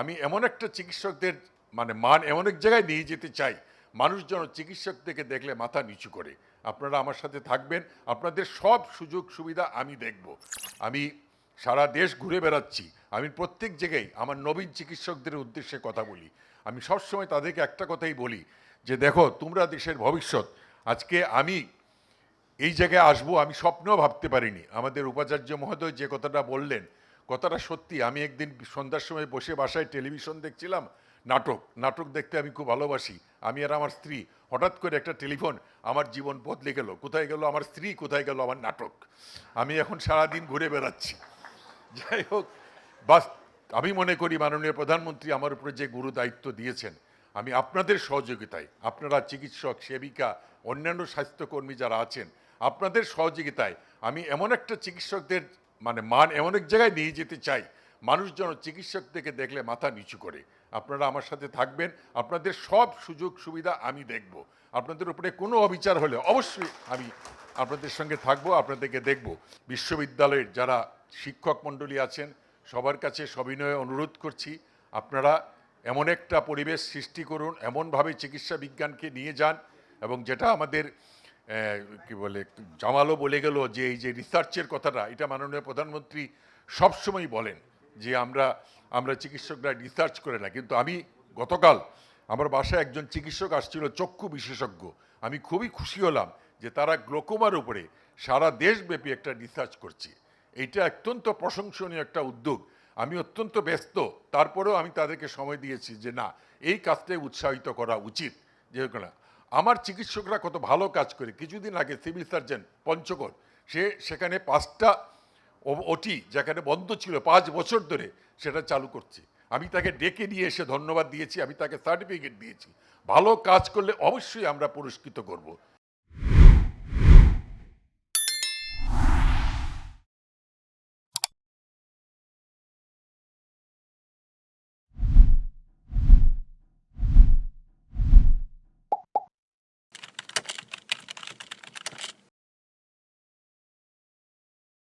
আমি এমন একটা চিকিৎসকদের মানে মান এমন এক জায়গায় নিয়ে যেতে চাই। মানুষ যেন চিকিৎসক থেকে দেখলে মাথা নিচু করে। আপনারা আমার সাথে থাকবেন, আপনাদের সব সুযোগ সুবিধা আমি দেখব। আমি সারা দেশ ঘুরে বেড়াচ্ছি। আমি প্রত্যেক জায়গায় আমার নবীন চিকিৎসকদের উদ্দেশ্যে কথা বলি। আমি সবসময় তাদেরকে একটা কথাই বলি যে, দেখো, তোমরা দেশের ভবিষ্যৎ। আজকে আমি এই জায়গায় আসব, আমি স্বপ্নেও ভাবতে পারিনি। আমাদের উপাচার্য মহোদয় যে কথাটা বললেন কথাটা সত্যি। আমি একদিন সন্ধ্যার সময় বসে বাসায় টেলিভিশন দেখছিলাম, নাটক। নাটক দেখতে আমি খুব ভালোবাসি। আমি আর আমার স্ত্রী, হঠাৎ করে একটা টেলিফোন, আমার জীবন বদলে গেল। কোথায় গেল আমার স্ত্রী, কোথায় গেল আমার নাটক? আমি এখন সারাদিন ঘুরে বেড়াচ্ছি। যাই হোক, বাস, আমি মনে করি মাননীয় প্রধানমন্ত্রী আমার উপরে যে গুরু দায়িত্ব দিয়েছেন, আমি আপনাদের সহযোগিতায়, আপনারা চিকিৎসক, সেবিকা, অন্যান্য স্বাস্থ্যকর্মী যারা আছেন, আপনাদের সহযোগিতায় আমি এমন একটা চিকিৎসকদের মানে মান এমন এক জায়গায় নিয়ে যেতে চাই। মানুষ যেন চিকিৎসক থেকে দেখলে মাথা নিচু করে। আপনারা আমার সাথে থাকবেন, আপনাদের সব সুযোগ সুবিধা আমি দেখব। আপনাদের উপরে কোনো অবিচার হলে অবশ্যই আমি আপনাদের সঙ্গে থাকব, আপনাদেরকে দেখব। বিশ্ববিদ্যালয়ের যারা শিক্ষক মণ্ডলী আছেন, সবার কাছে সবিনয়ে অনুরোধ করছি, আপনারা এমন একটা পরিবেশ সৃষ্টি করুন, এমনভাবে চিকিৎসা বিজ্ঞানকে নিয়ে যান এবং যেটা আমাদের কি বলে, জামালও বলে গেল যে এই যে রিসার্চের কথাটা, এটা মাননীয় প্রধানমন্ত্রী সবসময় বলেন যে আমরা আমরা চিকিৎসকরা রিসার্চ করে না। কিন্তু আমি গতকাল আমার বাসায় একজন চিকিৎসক আসছিল, চক্ষু বিশেষজ্ঞ। আমি খুবই খুশি হলাম যে তারা গ্লোকোমার উপরে সারা দেশব্যাপী একটা রিসার্চ করছে। এইটা অত্যন্ত প্রশংসনীয় একটা উদ্যোগ। আমি অত্যন্ত ব্যস্ত। তারপরেও আমি তাদেরকে সময় দিয়েছি যে না, এই কাজটাই উৎসাহিত করা উচিত। যে আমার চিকিৎসকরা কত ভালো কাজ করে। কিছুদিন আগে সিভিল সার্জন পঞ্চগড়, সে সেখানে পাঁচটা ওটি যেখানে বন্ধ ছিল পাঁচ বছর ধরে, সেটা চালু করছে। আমি তাকে ডেকে নিয়ে এসে ধন্যবাদ দিয়েছি, আমি তাকে সার্টিফিকেট দিয়েছি। ভালো কাজ করলে অবশ্যই আমরা পুরস্কৃত করব।